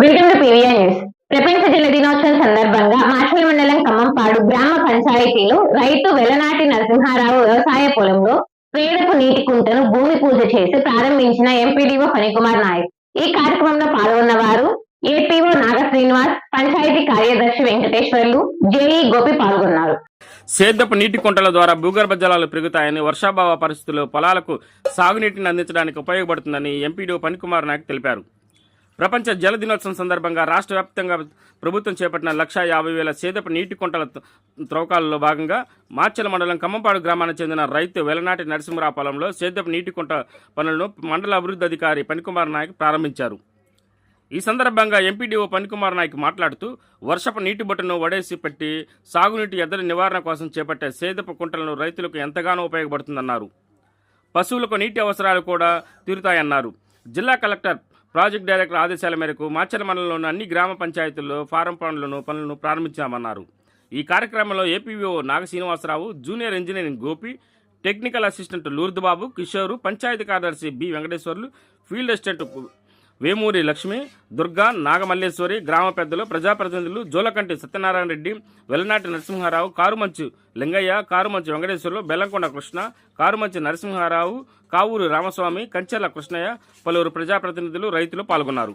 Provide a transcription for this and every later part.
Welcome to PVR news ప్రపంచ జల దినోత్సవం సందర్భంగా మాచల మండలం ఖమ్మంపాడు గ్రామ పంచాయతీలో రైతు వెలనాటి నరసింహారావు వ్యవసాయ పొలంలో వేడపు నీటి కుంటను భూమి పూజ చేసి ప్రారంభించిన ఎంపీడీఓ ఫణికుమార్ నాయక్. ఈ కార్యక్రమంలో పాల్గొన్న వారు ఏపీఓ నాగ శ్రీనివాస్ పంచాయతీ కార్యదర్శి వెంకటేశ్వర్లు జేఈ గోపి పాల్గొన్నారు. సేద్యపు నీటి కుంటల ద్వారా భూగర్భ జలాలు పెరుగుతాయని వర్షాభావ పరిస్థితుల్లో పొలాలకు సాగునీటిని అందించడానికి ఉపయోగపడుతుందని ఎంపీడీఓ పనికుమార్ నాయక్ తెలిపారు. ప్రపంచ జల దినోత్సవం సందర్భంగా రాష్ట్ర వ్యాప్తంగా ప్రభుత్వం చేపట్టిన లక్షా యాభై వేల సేదపు నీటి కుంటల త- త్రవ్వకాలలో భాగంగా మాచల మండలం ఖమ్మంపాడు గ్రామానికి చెందిన రైతు వెలనాటి నరసింహరావు పొలంలో సేదపు నీటి కుంట పనులను మండల అభివృద్ధి అధికారి పనికుమార్ నాయక్ ప్రారంభించారు. ఈ సందర్భంగా ఎంపీడీఓ పనికుమార్ నాయక్ మాట్లాడుతూ వర్షపు నీటి బొట్టును వడేసి పెట్టి సాగునీటి ఎద్దడి నివారణ కోసం చేపట్టే సేదపు కుంటలను రైతులకు ఎంతగానో ఉపయోగపడుతుందన్నారు. పశువులకు నీటి అవసరాలు కూడా తీరుతాయన్నారు. జిల్లా కలెక్టర్ ప్రాజెక్ట్ డైరెక్టర్ ఆదేశాల మేరకు మాచల మండలంలోని అన్ని గ్రామ పంచాయతీల్లో ఫారం పనులను పనులను ప్రారంభించామన్నారు. ఈ కార్యక్రమంలో APO Naga Srinivasa Rao junior engineering Gopi technical assistant Lourdu Babu Kishore panchayat కార్యదర్శి B Venkateswarlu field assistant Vemuri Lakshmi Durga Nagamalleswari గ్రామ పెద్దలు ప్రజాప్రతినిధులు జోలకంటి సత్యనారాయణ రెడ్డి వెల్లనాటి నరసింహారావు కారుమంచు లింగయ్య కారుమంచు వెంకటేశ్వర్లు బెల్లంకొండ కృష్ణ కారుమంచి నరసింహారావు కావూరు రామస్వామి కంచెల కృష్ణయ్య పలువురు ప్రజాప్రతినిధులు రైతులు పాల్గొన్నారు.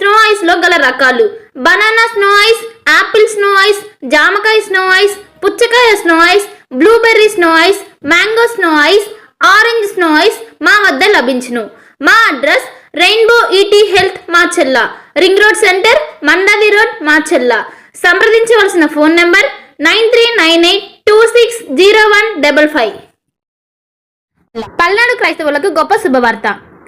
స్నో ఐస్లో గల రకాలు. Banana snow ice apple snow ice జామకాయ స్నో ఐస్ పుచ్చకాయ snow ice blueberry snow ice mango snow ice orange snow ice మా వద్ద లభించును. మా address rainbow ET health Macherla ring road centre Mandavi road Macherla సంప్రదించవలసిన phone number nine three nine eight two six zero one double five. Palnadu క్రైస్తవులకు గొప్ప శుభవార్త.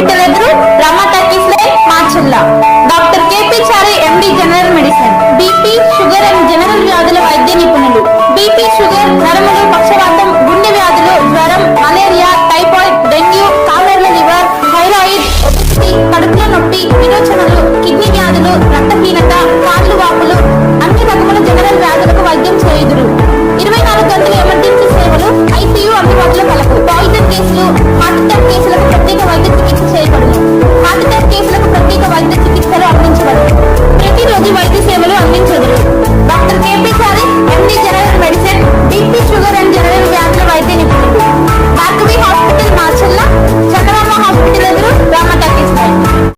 హాಸ್ಪಿಟಲ್ ರಮಾ ಟರ್ಕಿಸ್ ಲೈನ್ ಮಾಚುಲ್ಲ doctor KP Chari MD general medicine. BP sugar and general వ్యాధుల వైద్య నిపుణులు. BP sugar నరములు పక్షవాతం గుండె వ్యాధులు జ్వరం మలేరియా టైఫాయిడ్ డెంగ్యూ కాలర్ల లివర్ థైరాయిడ్ కడుపులో కడుపుల నొప్పి విరోచనలు కిడ్నీ వ్యాధులు రక్తహీనత